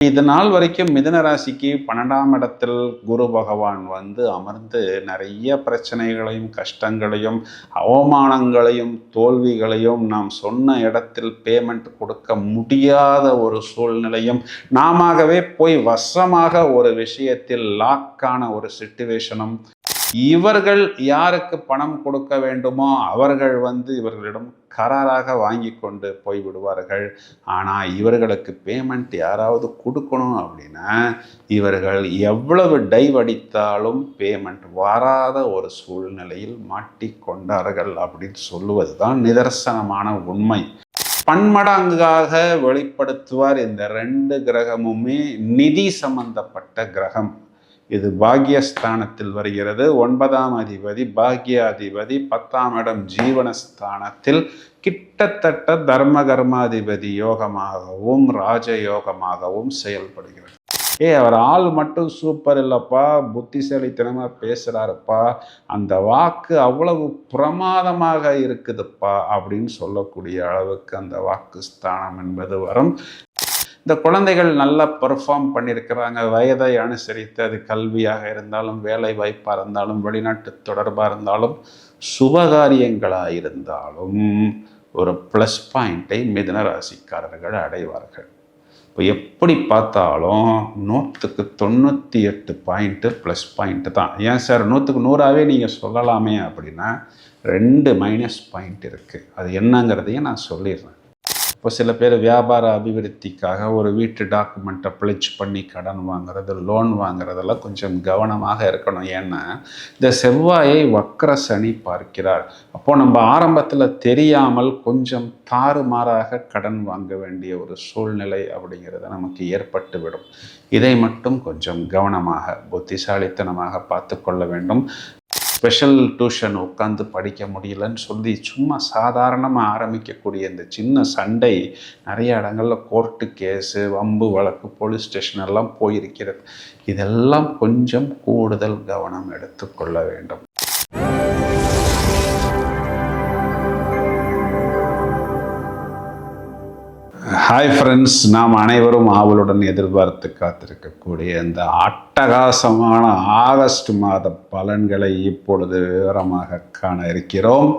இது நாள் வரைக்கும் மிதன ராசிக்கு பன்னெண்டாம் இடத்தில் குரு பகவான் வந்து அமர்ந்து நிறைய பிரச்சனைகளையும் கஷ்டங்களையும் அவமானங்களையும் தோல்விகளையும் நாம் சொன்ன இடத்தில் பேமெண்ட் கொடுக்க முடியாத ஒரு சூழ்நிலையும் நாமவே போய் வசமாக ஒரு விஷயத்தில் லாக்கான ஒரு சிட்டுவேஷனும் இவர்கள் யாருக்கு பணம் கொடுக்க வேண்டுமோ அவர்கள் வந்து இவர்களிடம் கராராக வாங்கி கொண்டு போய் விடுவார்கள். ஆனால் இவர்களுக்கு பேமெண்ட் யாராவது கொடுக்கணும் அப்படின்னா இவர்கள் எவ்வளவு டைவ் அடித்தாலும் பேமெண்ட் வராத ஒரு சூழ்நிலையில் மாட்டிக்கொண்டார்கள் அப்படின்னு சொல்லுவது தான் நிதர்சனமான உண்மை. பன்மடங்காக வெளிப்படுத்துவார் இந்த ரெண்டு கிரகமுமே நிதி சம்பந்தப்பட்ட கிரகம். இது பாக்யஸ்தானத்தில் வருகிறது. ஒன்பதாம் அதிபதி பாக்யாதிபதி பத்தாம் இடம் ஜீவனஸ்தானத்தில் கிட்டத்தட்ட தர்ம கர்மாதிபதி யோகமாகவும் ராஜயோகமாகவும் செயல்படுகிறது. ஏ அவர் ஆள் மட்டும் சூப்பர் இல்லைப்பா. புத்திசாலித்தனமாக பேசுகிறாருப்பா அந்த வாக்கு அவ்வளவு பிரமாதமாக இருக்குதுப்பா அப்படின்னு சொல்லக்கூடிய அளவுக்கு அந்த வாக்கு ஸ்தானம் என்பது வரும். இந்த குழந்தைகள் நல்லா பெர்ஃபார்ம் பண்ணியிருக்கிறாங்க. வயதை அனுசரித்து அது கல்வியாக இருந்தாலும் வேலை வாய்ப்பாக இருந்தாலும் வெளிநாட்டு தொடர்பாக இருந்தாலும் சுபகாரியங்களாக இருந்தாலும் ஒரு ப்ளஸ் பாயிண்ட்டை மிதுன ராசிக்காரர்கள் அடைவார்கள். இப்போ எப்படி பார்த்தாலும் நூற்றுக்கு தொண்ணூற்றி எட்டு பாயிண்ட்டு ப்ளஸ் பாயிண்ட்டு தான். ஏன் சார்? நூற்றுக்கு நூறாகவே நீங்கள் சொல்லலாமே அப்படின்னா ரெண்டு மைனஸ் பாயிண்ட் இருக்குது அது என்னங்கிறதையும் நான் சொல்லிடுறேன். இப்போ சில பேர் வியாபார அபிவிருத்திக்காக ஒரு வீட்டு டாக்குமெண்ட்டை பிளிச் பண்ணி கடன் வாங்குறது லோன் வாங்குறதெல்லாம் கொஞ்சம் கவனமாக இருக்கணும். ஏன்னா இந்த செவ்வாயை வக்கர சனி பார்க்கிறார். அப்போது நம்ம ஆரம்பத்தில் தெரியாமல் கொஞ்சம் தாறுமாறாக கடன் வாங்க வேண்டிய ஒரு சூழ்நிலை அப்படிங்கிறது நமக்கு ஏற்பட்டுவிடும். இதை மட்டும் கொஞ்சம் கவனமாக புத்திசாலித்தனமாக பார்த்து கொள்ள வேண்டும். ஸ்பெஷல் டியூஷன் உட்காந்து படிக்க முடியலன்னு சொல்லி சும்மா சாதாரணமாக ஆரம்பிக்கக்கூடிய இந்த சின்ன சண்டை நிறைய இடங்களில் கோர்ட்டு கேஸு வம்பு வழக்கு போலீஸ் ஸ்டேஷன் எல்லாம் போயிருக்கிறது. இதெல்லாம் கொஞ்சம் கூடுதல் கவனம் எடுத்துக்கொள்ள வேண்டும். ஹாய் ஃப்ரெண்ட்ஸ் நாம் அனைவரும் ஆவலுடன் எதிர்பார்த்து காத்திருக்கக்கூடிய இந்த அட்டகாசமான ஆகஸ்ட் மாத பலன்களை இப்பொழுது விவரமாக காண இருக்கிறோம்.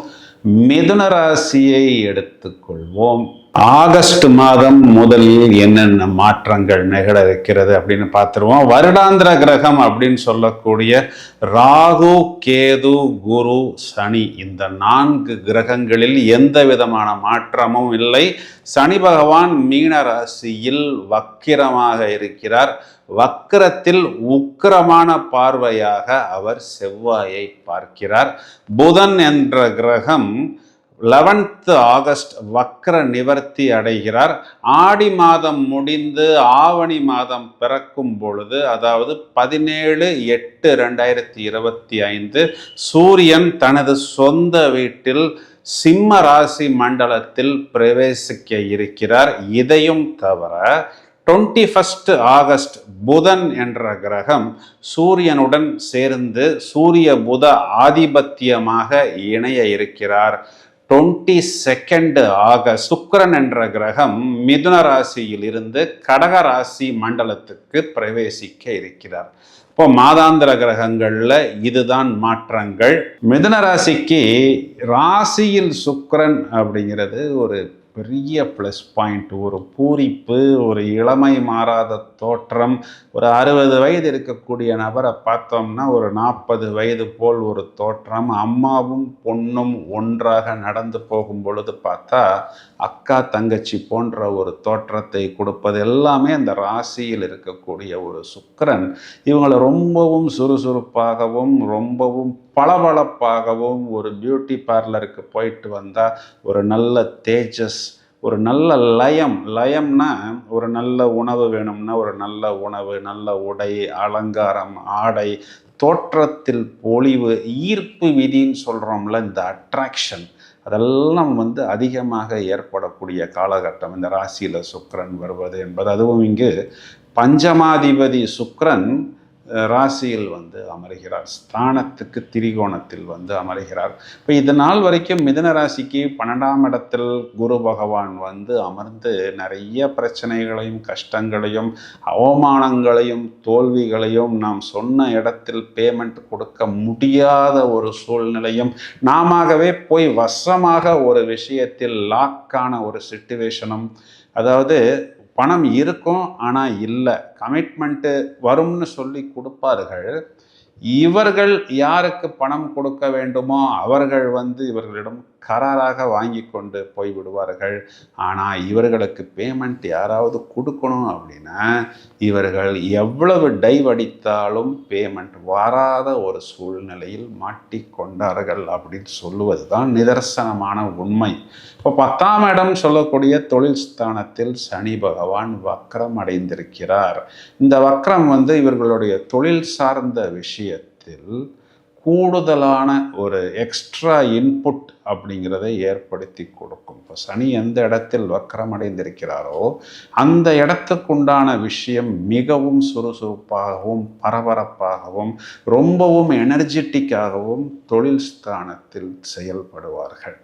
மிதுன ராசியை எடுத்துக்கொள்வோம். ஆகஸ்ட் மாதம் முதலில் என்னென்ன மாற்றங்கள் நிகழ இருக்கிறது அப்படின்னு பார்த்துருவோம். வருடாந்திர கிரகம் அப்படின்னு சொல்லக்கூடிய ராகு கேது குரு சனி இந்த நான்கு கிரகங்களில் எந்த விதமான மாற்றமும் இல்லை. சனி பகவான் மீன ராசியில் வக்கிரமாக இருக்கிறார். வக்கிரத்தில் உக்கிரமான பார்வையாக அவர் செவ்வாயை பார்க்கிறார். புதன் என்ற கிரகம் லெவன்த் ஆகஸ்ட் வக்ர நிவர்த்தி அடைகிறார். ஆடி மாதம் முடிந்து ஆவணி மாதம் பிறக்கும் பொழுது அதாவது பதினேழு எட்டு ரெண்டாயிரத்தி இருபத்தி ஐந்து சூரியன் தனது சொந்த வீட்டில் சிம்ம ராசி மண்டலத்தில் பிரவேசிக்க இருக்கிறார். இதையும் தவிர டுவெண்ட்டி ஃபஸ்ட் ஆகஸ்ட் புதன் என்ற கிரகம் சூரியனுடன் சேர்ந்து சூரிய புத ஆதிபத்தியமாக இணைய இருக்கிறார். டுவெண்ட்டி செகண்ட் ஆகஸ்ட் சுக்கரன் என்ற கிரகம் மிதுன ராசியில் இருந்து கடக ராசி மண்டலத்துக்கு பிரவேசிக்க இருக்கிறார். இப்போ மாதாந்திர கிரகங்களில் இதுதான் மாற்றங்கள். மிதுன ராசிக்கு ராசியில் சுக்கரன் அப்படிங்கிறது ஒரு பெரிய ப்ளஸ் பாயிண்ட் ஒரு பூரிப்பு ஒரு இளமை மாறாத தோற்றம். ஒரு அறுபது வயது இருக்கக்கூடிய நபரை பார்த்தோம்னா ஒரு நாற்பது வயது போல் ஒரு தோற்றம். அம்மாவும் பொண்ணும் ஒன்றாக நடந்து போகும் பொழுது பார்த்தா அக்கா தங்கச்சி போன்ற ஒரு தோற்றத்தை கொடுப்பது எல்லாமே அந்த ராசியில் இருக்கக்கூடிய ஒரு சுக்கரன். இவங்களை ரொம்பவும் சுறுசுறுப்பாகவும் ரொம்பவும் பளபளப்பாகவும் ஒரு பியூட்டி பார்லருக்கு போயிட்டு வந்தால் ஒரு நல்ல தேஜஸ் ஒரு நல்ல லயம். லயம்னா ஒரு நல்ல உணவு வேணும்னா ஒரு நல்ல உணவு நல்ல உடை அலங்காரம் ஆடை தோற்றத்தில் பொலிவு ஈர்ப்பு விதின்னு சொல்கிறோம்ல இந்த அட்ராக்ஷன் அதெல்லாம் வந்து அதிகமாக ஏற்படக்கூடிய காலகட்டம். இந்த ராசியில் சுக்கரன் வருவது என்பது. அதுவும் இங்கு பஞ்சமாதிபதி சுக்கரன் ராசியில் வந்து அமர்கிறார். ஸ்தானத்துக்கு திரிகோணத்தில் வந்து அமருகிறார். இப்போ இது நாள் வரைக்கும் மிதன ராசிக்கு பன்னெண்டாம் இடத்தில் குரு பகவான் வந்து அமர்ந்து நிறைய பிரச்சனைகளையும் கஷ்டங்களையும் அவமானங்களையும் தோல்விகளையும் நாம் சொன்ன இடத்தில் பேமெண்ட் கொடுக்க முடியாத ஒரு சூழ்நிலையும் நாமவே போய் வசமாக ஒரு விஷயத்தில் லாக்கான ஒரு சுச்சுவேஷனும் அதாவது பணம் இருக்கும் ஆனால் இல்லை. கமிட்மெண்ட்டு வரும்னு சொல்லி கொடுப்பார்கள். இவர்கள் யாருக்கு பணம் கொடுக்க வேண்டுமோ அவர்கள் வந்து இவர்களிடம் கராராக வாங்கி கொண்டு போய் விடுவார்கள். ஆனால் இவர்களுக்கு பேமெண்ட் யாராவது கொடுக்கணும் அப்படின்னா இவர்கள் எவ்வளவு டைவ் அடித்தாலும் பேமெண்ட் வராத ஒரு சூழ்நிலையில் மாட்டிக்கொண்டார்கள் அப்படின்னு சொல்லுவது தான் நிதர்சனமான உண்மை. இப்போ பத்தாம் இடம் சொல்லக்கூடிய தொழில் ஸ்தானத்தில் சனி பகவான் வக்கரம் அடைந்திருக்கிறார். இந்த வக்கரம் வந்து இவர்களுடைய தொழில் சார்ந்த விஷயத்தில் கூடுதலான ஒரு எக்ஸ்ட்ரா இன்புட் அப்படிங்கிறதை ஏற்படுத்தி கொடுக்கும். இப்போ சனி எந்த இடத்தில் வக்கரமடைந்திருக்கிறாரோ அந்த இடத்துக்குண்டான விஷயம் மிகவும் சுறுசுறுப்பாகவும் பரபரப்பாகவும் ரொம்பவும் எனர்ஜெட்டிக்காகவும் தொழில் ஸ்தானத்தில் செயல்படுவார்கள்.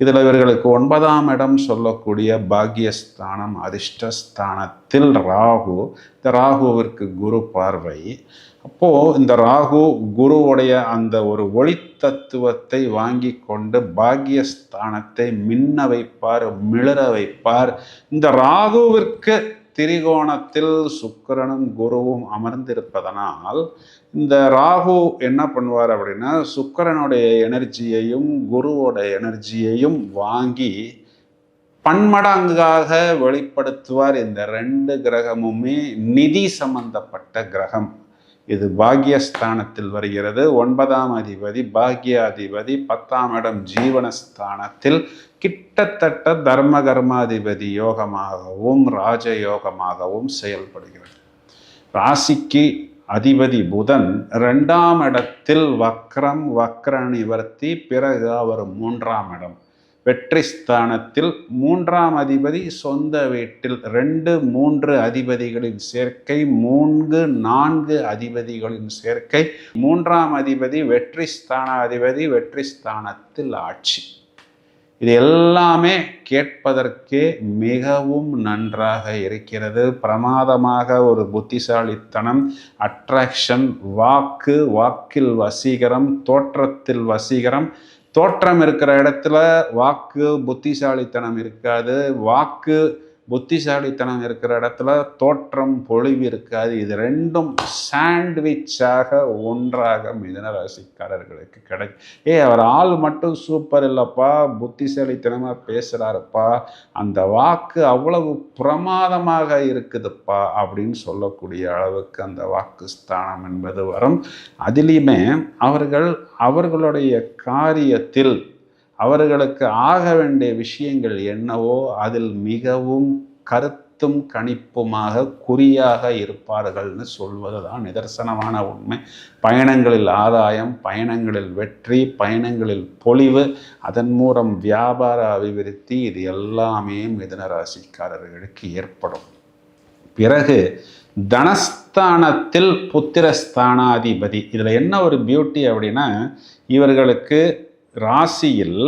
இதில் இவர்களுக்கு ஒன்பதாம் இடம் சொல்லக்கூடிய பாக்யஸ்தானம் அதிர்ஷ்டஸ்தானத்தில் ராகு. இந்த ராகுவிற்கு குரு பார்வை. அப்போது இந்த ராகு குருவுடைய அந்த ஒரு ஒளி தத்துவத்தை வாங்கி கொண்டு பாக்யஸ்தானத்தை மின்ன வைப்பார் மிளற வைப்பார். இந்த ராகுவிற்கு திரிகோணத்தில் சுக்கிரனும் குருவும் அமர்ந்திருப்பதனால் இந்த ராகு என்ன பண்ணுவார் அப்படின்னா சுக்கிரனுடைய எனர்ஜியையும் குருவோட எனர்ஜியையும் வாங்கி பன்மடங்காக வெளிப்படுத்துவார். இந்த ரெண்டு கிரகமுமே நிதி சம்பந்தப்பட்ட கிரகம். இது பாக்யஸ்தானத்தில் வருகிறது. ஒன்பதாம் அதிபதி பாக்யாதிபதி பத்தாம் இடம் ஜீவனஸ்தானத்தில் கிட்டத்தட்ட தர்ம கர்மாதிபதி யோகமாகவும் ராஜயோகமாகவும் செயல்படுகிறது. ராசிக்கு அதிபதி புதன் ரெண்டாம் இடத்தில் வக்ரம் வக்ர நிவர்த்தி பிறகு அவர் மூன்றாம் இடம். வெற்றி ஸ்தானத்தில் மூன்றாம் அதிபதி சொந்த வீட்டில் ரெண்டு மூன்று அதிபதிகளின் சேர்க்கை மூன்று நான்கு அதிபதிகளின் சேர்க்கை. மூன்றாம் அதிபதி வெற்றி ஸ்தான அதிபதி வெற்றி ஸ்தானத்தில் ஆட்சி. இது எல்லாமே கேட்பதற்கே மிகவும் நன்றாக இருக்கிறது. பிரமாதமாக ஒரு புத்திசாலித்தனம் அட்ராக்ஷன் வாக்கு வாக்கில் வசீகரம் தோற்றத்தில் வசீகரம் தோற்றம் இருக்கிற இடத்துல வாக்கு புத்திசாலித்தனம் இருக்காது. வாக்கு புத்திசாலித்தனம் இருக்கிற இடத்துல தோற்றம் பொழிவு இருக்காது. இது ரெண்டும் சாண்ட்விச்சாக ஒன்றாக மிதன ராசிக்காரர்களுக்கு கிடைக்கும். ஏ அவர் ஆள் மட்டும் சூப்பர் இல்லைப்பா புத்திசாலித்தனமாக பேசுகிறாருப்பா அந்த வாக்கு அவ்வளவு பிரமாதமாக இருக்குதுப்பா அப்படின்னு சொல்லக்கூடிய அளவுக்கு அந்த வாக்கு ஸ்தானம் என்பது வரும். அதிலையுமே அவர்கள் அவர்களுடைய காரியத்தில் அவர்களுக்கு ஆக வேண்டிய விஷயங்கள் என்னவோ அதில் மிகவும் கருத்தும் கணிப்புமாக குறியாக இருப்பார்கள்னு சொல்வது தான் நிதர்சனமான உண்மை. பயணங்களில் ஆதாயம் பயணங்களில் வெற்றி பயணங்களில் பொலிவு அதன் மூலம் வியாபார அபிவிருத்தி இது எல்லாமே மிதனராசிக்காரர்களுக்கு ஏற்படும். பிறகு தனஸ்தானத்தில் புத்திரஸ்தானாதிபதி. இதில் என்ன ஒரு பியூட்டி அப்படின்னா இவர்களுக்கு ராசியில்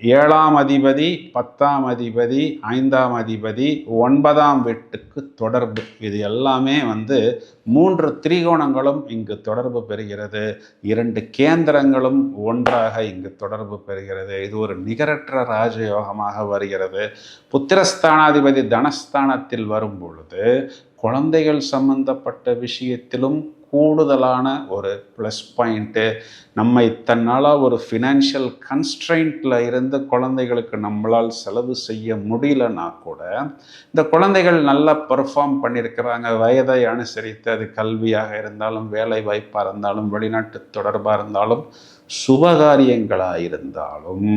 ஏழாம் அதிபதி பத்தாம் அதிபதி ஐந்தாம் அதிபதி ஒன்பதாம் வீட்டுக்கு தொடர்பு. இது எல்லாமே வந்து மூன்று திரிகோணங்களும் இங்கு தொடர்பு பெறுகிறது. இரண்டு கேந்திரங்களும் ஒன்றாக இங்கு தொடர்பு பெறுகிறது. இது ஒரு நிகரற்ற ராஜயோகமாக வருகிறது. புத்திரஸ்தானாதிபதி தனஸ்தானத்தில் வரும் பொழுது குழந்தைகள் சம்பந்தப்பட்ட விஷயத்திலும் கூடுதலான ஒரு ப்ளஸ் பாயிண்ட்டு நம்ம இத்தனால ஒரு ஃபினான்ஷியல் கன்ஸ்ட்ரெயின்ட்டில் இருந்து குழந்தைகளுக்கு நம்மளால் செலவு செய்ய முடியலன்னா கூட இந்த குழந்தைகள் நல்லா பெர்ஃபார்ம் பண்ணியிருக்கிறாங்க வயதை அனுசரித்து அது கல்வியாக இருந்தாலும் வேலை வாய்ப்பாக இருந்தாலும் வெளிநாட்டு தொடர்பாக இருந்தாலும் சுபகாரியங்களாக இருந்தாலும்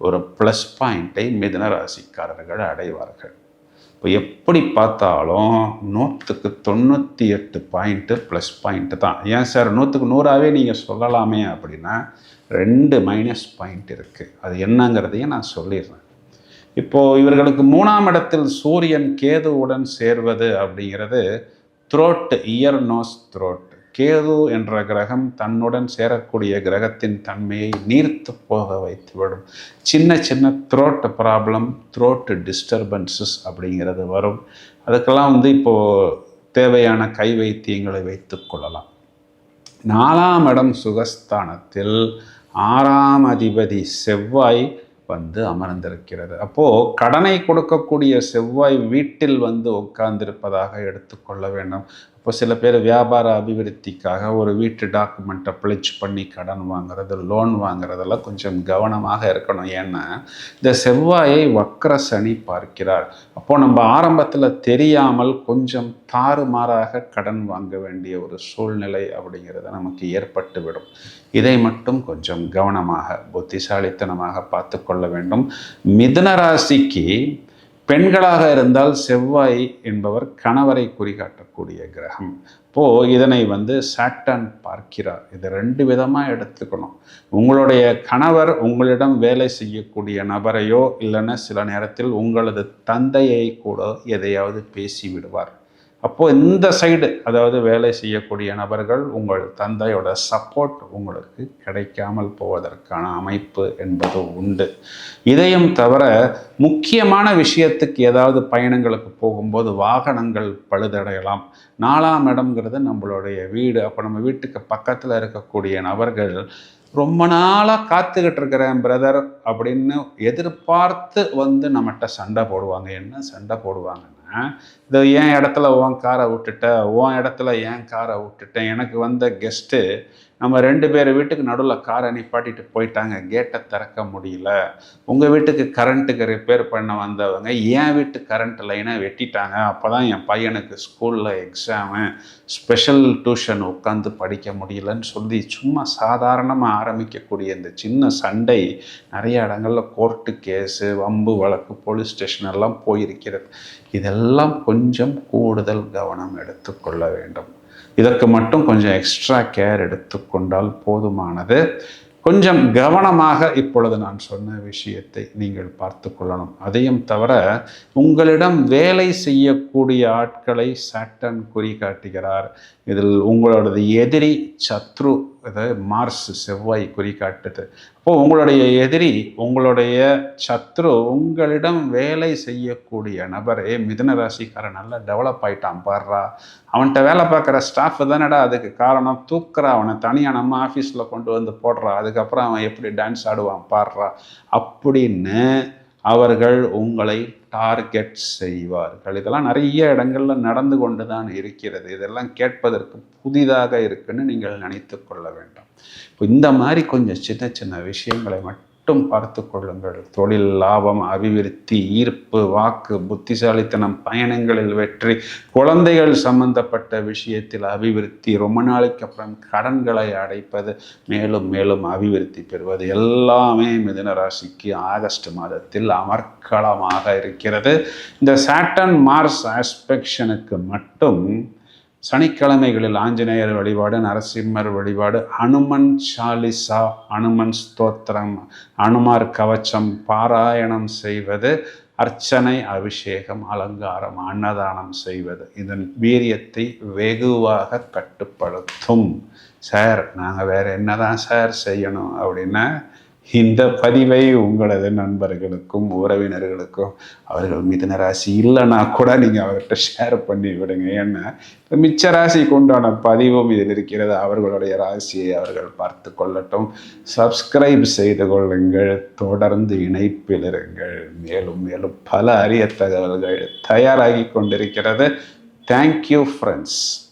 ஒரு ப்ளஸ் பாயிண்ட்டை மிதுன ராசிக்காரர்கள் அடைவார்கள். இப்போ எப்படி பார்த்தாலும் நூற்றுக்கு தொண்ணூற்றி எட்டு பாயிண்ட்டு ப்ளஸ் பாயிண்ட்டு தான். ஏன் சார் நூற்றுக்கு நூறாகவே நீங்கள் சொல்லலாமே அப்படின்னா ரெண்டு மைனஸ் பாயிண்ட் இருக்குது அது என்னங்கிறதையும் நான் சொல்லிடுறேன். இப்போது இவர்களுக்கு மூணாம் இடத்தில் சூரியன் கேதுவுடன் சேர்வது அப்படிங்கிறது throat ear nose throat Ketu என்ற கிரகம் தன்னுடன் சேரக்கூடிய கிரகத்தின் தன்மையை நீர்த்து போக வைத்துவிடும் சின்ன சின்ன த்ரோட் ப்ராப்ளம் த்ரோட் டிஸ்டர்பன்சஸ் அப்படிங்கிறது வரும். அதுக்கெல்லாம் வந்து இப்போது தேவையான கை வைத்தியங்களை வைத்து கொள்ளலாம். நாலாம் இடம் சுகஸ்தானத்தில் ஆறாம் அதிபதி செவ்வாய் வந்து அமர்ந்திருக்கிறது. அப்போது கடனை கொடுக்கக்கூடிய செவ்வாய் வீட்டில் வந்து உட்கார்ந்திருப்பதாக எடுத்துக்கொள்ள வேண்டும். இப்போ சில பேர் வியாபார அபிவிருத்திக்காக ஒரு வீட்டு டாக்குமெண்ட்டை பிளிச் பண்ணி கடன் வாங்குறது லோன் வாங்குறதெல்லாம் கொஞ்சம் கவனமாக இருக்கணும். ஏன்னா இந்த செவ்வாயை வக்கர சனி பார்க்கிறார். அப்போது நம்ம ஆரம்பத்தில் தெரியாமல் கொஞ்சம் தாறுமாறாக கடன் வாங்க வேண்டிய ஒரு சூழ்நிலை அப்படிங்கிறது நமக்கு ஏற்பட்டுவிடும். இதை மட்டும் கொஞ்சம் கவனமாக புத்திசாலித்தனமாக பார்த்து கொள்ள வேண்டும். மிதுன ராசிக்கு பெண்களாக இருந்தால் செவ்வாய் என்பவர் கணவரை குறிகாட்டக்கூடிய கிரகம். இப்போது இதனை வந்து சாட்டன் பார்க்கிறார். இதை ரெண்டு விதமாக எடுத்துக்கணும். உங்களுடைய கணவர் உங்களிடம் வேலை செய்யக்கூடிய நபரையோ இல்லைன்னா சில நேரத்தில் உங்களது தந்தையை கூட எதையாவது பேசி விடுவார். அப்போது இந்த சைடு அதாவது வேலை செய்யக்கூடிய நபர்கள் உங்கள் தந்தையோட சப்போர்ட் உங்களுக்கு கிடைக்காமல் போவதற்கான அமைப்பு என்பது உண்டு. இதையும் தவிர முக்கியமான விஷயத்துக்கு ஏதாவது பயணங்களுக்கு போகும்போது வாகனங்கள் பழுதடையலாம். நாலாம் இடம்ங்கிறது நம்மளுடைய வீடு. அப்போ நம்ம வீட்டுக்கு பக்கத்தில் இருக்கக்கூடிய நபர்கள் ரொம்ப நாளாக காத்துக்கிட்டு இருக்கிறேன் பிரதர் அப்படின்னு எதிர்பார்த்து வந்து நம்மகிட்ட சண்டை போடுவாங்க. என்ன சண்டை போடுவாங்க இது என் இடத்துல உன் காரை விட்டுட்ட? உன் இடத்துல ஏன் காரை விட்டுட்டேன் எனக்கு வந்த கெஸ்ட்டு நம்ம ரெண்டு பேர் வீட்டுக்கு நடுவில் காரை நிப்பாட்டிட்டு போயிட்டாங்க. கேட்டை திறக்க முடியல. உங்கள் வீட்டுக்கு கரண்ட்டுக்கு ரிப்பேர் பண்ண வந்தவங்க என் வீட்டு கரண்ட் லைனை வெட்டிட்டாங்க. அப்போ தான் என் பையனுக்கு ஸ்கூலில் எக்ஸாமு ஸ்பெஷல் டியூஷன் உட்காந்து படிக்க முடியலன்னு சொல்லி சும்மா சாதாரணமாக ஆரம்பிக்கக்கூடிய இந்த சின்ன சண்டை நிறைய இடங்களில் கோர்ட்டு கேஸு வம்பு வழக்கு போலீஸ் ஸ்டேஷன் எல்லாம் போயிருக்கிறது. இதெல்லாம் கொஞ்சம் கூடுதல் கவனம் எடுத்துக்கொள்ள வேண்டும். இதற்கு மட்டும் கொஞ்சம் எக்ஸ்ட்ரா கேர் எடுத்துக்கொண்டால் போதுமானது. கொஞ்சம் கவனமாக இப்பொழுது நான் சொன்ன விஷயத்தை நீங்கள் பார்த்து கொள்ளணும். அதையும் தவிர உங்களிடம் வேலை செய்யக்கூடிய ஆட்களை சட்டன் குறி காட்டுகிறார். இதில் உங்களோடது எதிரி சத்ரு அதாவது மார்ஸ் செவ்வாய் குறி காட்டுது. அப்போது உங்களுடைய எதிரி உங்களுடைய சத்ரு உங்களிடம் வேலை செய்யக்கூடிய நபரே மிதுன ராசிக்காரன் நல்லா டெவலப் ஆயிட்டான் பாடுறா அவன்கிட்ட வேலை பார்க்குற ஸ்டாஃப் தானடா அதுக்கு காரணம். தூக்குறா அவனை தனியாக நம்ம ஆஃபீஸில் கொண்டு வந்து போடுறா. அதுக்கப்புறம் அவன் எப்படி டான்ஸ் ஆடுவான் பாடுறா அப்படின்னு அவர்கள் உங்களை டார்கெட் செய்வார்கள். இதெல்லாம் நிறைய இடங்களில் நடந்து கொண்டு தான் இருக்கிறது. இதெல்லாம் கேட்பதற்கு புதிதாக இருக்குன்னு நீங்கள் நினைத்து கொள்ள வேண்டும். இப்போ இந்த மாதிரி கொஞ்சம் சின்ன சின்ன விஷயங்களை மட்டும் பார்த்து கொள்ளுங்கள். தொழில் லாபம் அபிவிருத்தி ஈர்ப்பு வாக்கு புத்திசாலித்தனம் பயணங்களில் வெற்றி குழந்தைகள் சம்பந்தப்பட்ட விஷயத்தில் அபிவிருத்தி ரொம்ப நாளைக்கு அப்புறம் கடன்களை அடைப்பது மேலும் மேலும் அபிவிருத்தி பெறுவது எல்லாமே மிதுன ராசிக்கு ஆகஸ்ட் மாதத்தில் அமர்க்களமாக இருக்கிறது. இந்த சாட்டன் மார்ஸ் ஆஸ்பெக்ஷனுக்கு மட்டும் சனிக்கிழமைகளில் ஆஞ்சநேயர் வழிபாடு நரசிம்மர் வழிபாடு அனுமன் சாலிசா ஹனுமன் ஸ்தோத்திரம் அனுமார் கவச்சம் பாராயணம் செய்வது அர்ச்சனை அபிஷேகம் அலங்காரம் அன்னதானம் செய்வது. இதன் வீரியத்தை வெகுவாக கட்டுப்படுத்தும். சார் நாங்கள் வேறு என்னதான் சார் செய்யணும் அப்படின்னா இந்த பதிவை உங்களது நண்பர்களுக்கும் உறவினர்களுக்கும் அவர்கள் மிதன ராசி இல்லைன்னா கூட நீங்கள் அவர்கிட்ட ஷேர் பண்ணி விடுங்க. ஏன்னா இப்போ மிச்ச ராசி கொண்டான பதிவும் இதில் இருக்கிறது. அவர்களுடைய ராசியை அவர்கள் பார்த்து கொள்ளட்டும். சப்ஸ்கிரைப் செய்து கொள்ளுங்கள். தொடர்ந்து இணைப்பில் இருங்கள். மேலும் மேலும் பல அரிய தகவல்கள் தயாராகி கொண்டிருக்கிறது. Thank you friends